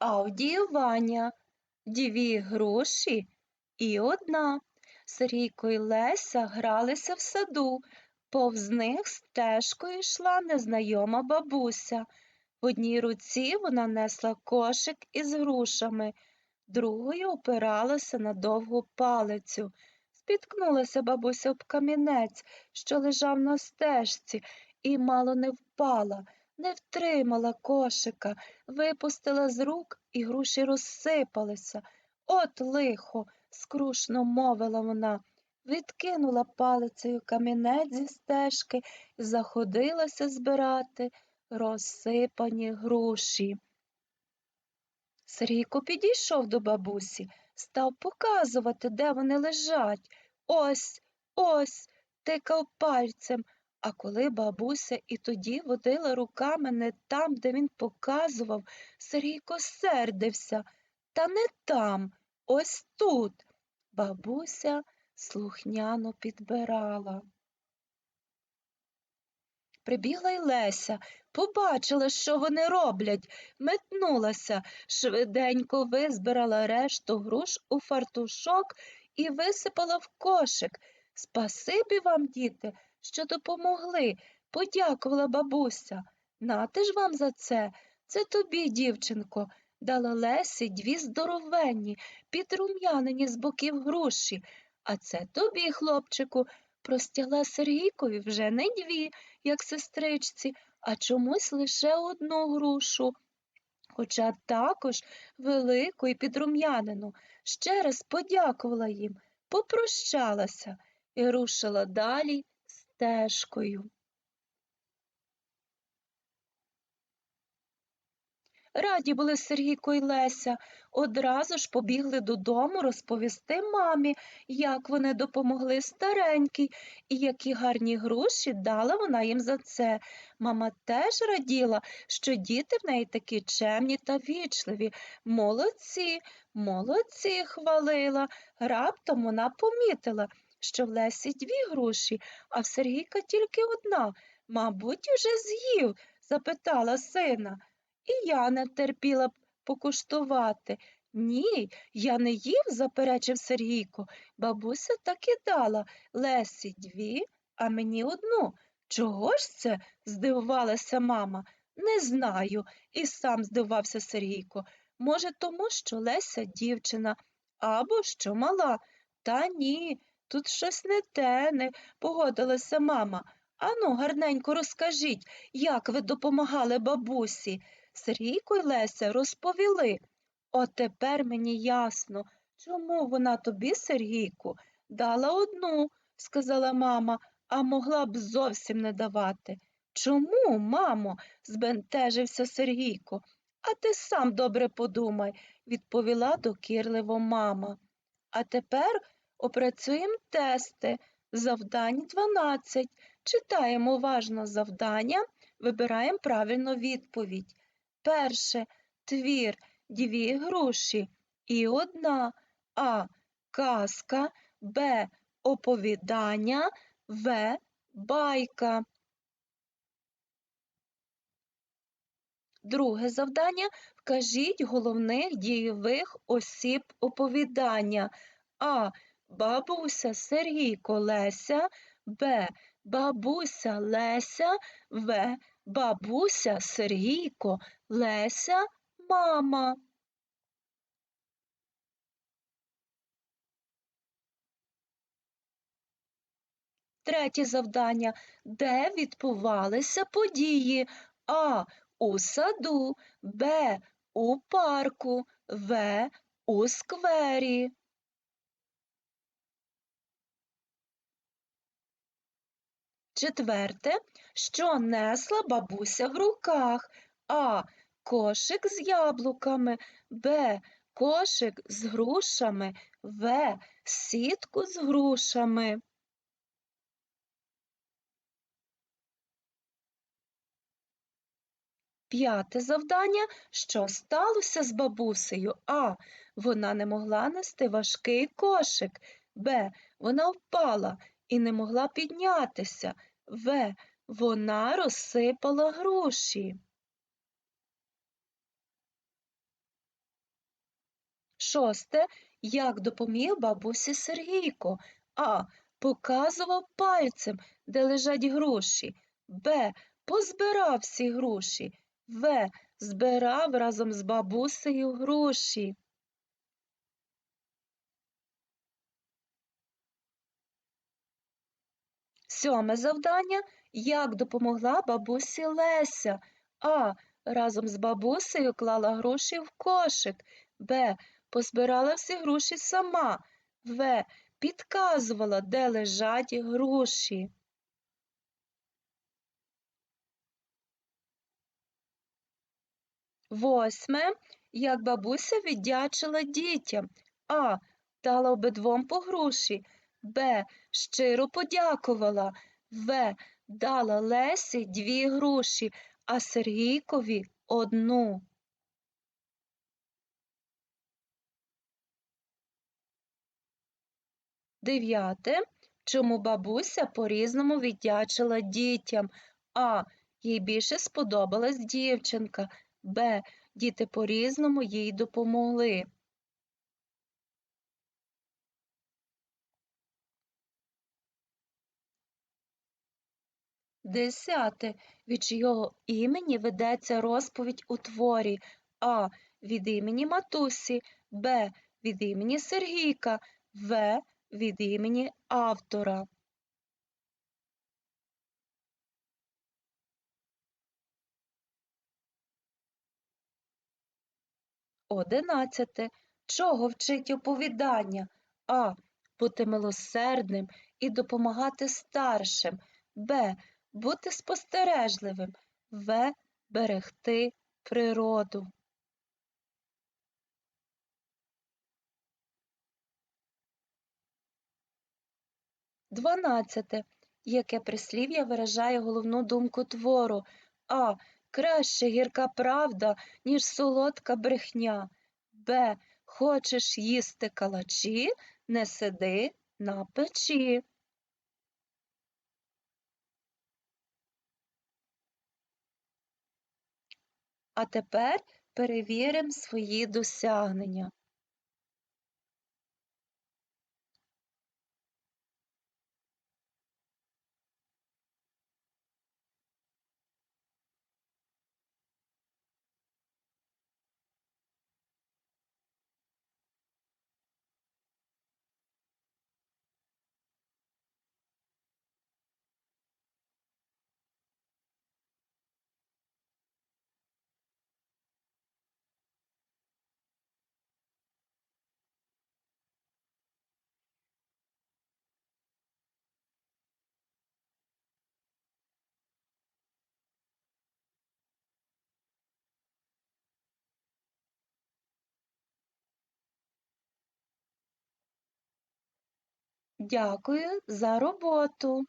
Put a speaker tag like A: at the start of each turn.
A: Аудіювання. Дві груші і одна. Сергійко і Леся гралися в саду. Повз них стежкою йшла незнайома бабуся. В одній руці вона несла кошик із грушами, другою опиралася на довгу палицю. Спіткнулася бабуся об камінець, що лежав на стежці, і мало не впала, не втримала кошика, випустила з рук, і груші розсипалися. От лихо, скрушно мовила вона, відкинула палицею камінець зі стежки заходилася збирати розсипані груші. Сергійко підійшов до бабусі, став показувати, де вони лежать. Ось, ось, тикав пальцем. А коли бабуся і тоді водила руками не там, де він показував, Сергійко сердився. Та не там, ось тут. Бабуся слухняно підбирала. Прибігла й Леся, побачила, що вони роблять, метнулася, швиденько визбирала решту груш у фартушок і висипала в кошик. Спасибі вам, діти, що допомогли, подякувала бабуся. Нате ж вам за це. Це тобі, дівчинко, дала Лесі дві здоровенні, підрум'янені з боків груші. А це тобі, хлопчику, простягла Сергійкові вже не дві, як сестричці, а чомусь лише одну грушу. Хоча також велику і підрум'янину, ще раз подякувала їм, попрощалася і рушила далі стежкою. Раді були Сергійко й Леся, одразу ж побігли додому розповісти мамі, як вони допомогли старенькій і які гарні гроші дала вона їм за це. Мама теж раділа, що діти в неї такі чемні та вічливі. Молодці, молодці, хвалила. Раптом вона помітила, що в Лесі дві груші, а в Сергійка тільки одна. Мабуть, уже з'їв? запитала сина. І я не втерпіла б покуштувати. Ні, я не їв, заперечив Сергійко. Бабуся так і дала Лесі дві, а мені одну. Чого ж це? здивувалася мама. Не знаю, і сам здивувався Сергійко. Може, тому, що Леся дівчина або що мала. Та ні, тут щось не те, не погодилася мама. Ану, гарненько розкажіть, як ви допомагали бабусі. Сергійко й Леся розповіли. От тепер мені ясно, чому вона тобі, Сергійку, дала одну, сказала мама, а могла б зовсім не давати. Чому, мамо? збентежився Сергійко. А ти сам добре подумай, відповіла докірливо мама. А тепер опрацюємо тести. Завдань 12. Читаємо уважно завдання, вибираємо правильну відповідь. Перше твір дві груші і одна А. Казка, Б. Оповідання, В. Байка. Друге завдання вкажіть головних дійових осіб оповідання. А. Бабуся Сергійко Леся, Б. Бабуся Леся, В. Бабуся Сергійко Леся, мама. Третє завдання. Де відбувалися події? А. У саду, Б. У парку, В. У сквері. Четверте, що несла бабуся в руках? А. Кошик з яблуками, Б. Кошик з грушами, В. Сітку з грушами. П'яте завдання, що сталося з бабусею? А. Вона не могла нести важкий кошик. Б. Вона впала і не могла піднятися. В. Вона розсипала груші. Шосте. Як допоміг бабусі Сергійко? А. Показував пальцем, де лежать груші. Б. Позбирав всі груші. В. Збирав разом з бабусею груші. Сьоме завдання. Як допомогла бабусі Леся? А. Разом з бабусею клала груші в кошик. Б. Позбирала всі груші сама. В. Підказувала, де лежать груші. Восьме. Як бабуся віддячила дітям. А. Дала обидвом по груші. Б. Щиро подякувала. В. Дала Лесі дві груші, а Сергійкові одну. Дев'яте. Чому бабуся по-різному віддячила дітям? А. Їй більше сподобалась дівчинка. Б. Діти по-різному їй допомогли. Десяте. Від чийого імені ведеться розповідь у творі А. Від імені матусі, Б. Від імені Сергійка, В. Від імені автора. Одинадцяте. Чого вчить оповідання? А. Бути милосердним і допомагати старшим. Б. Бути спостережливим. В. Берегти природу. Дванадцяте. Яке прислів'я виражає головну думку твору? А. Краще гірка правда, ніж солодка брехня. Б. Хочеш їсти калачі, не сиди на печі. А тепер перевіримо свої досягнення. Дякую за роботу.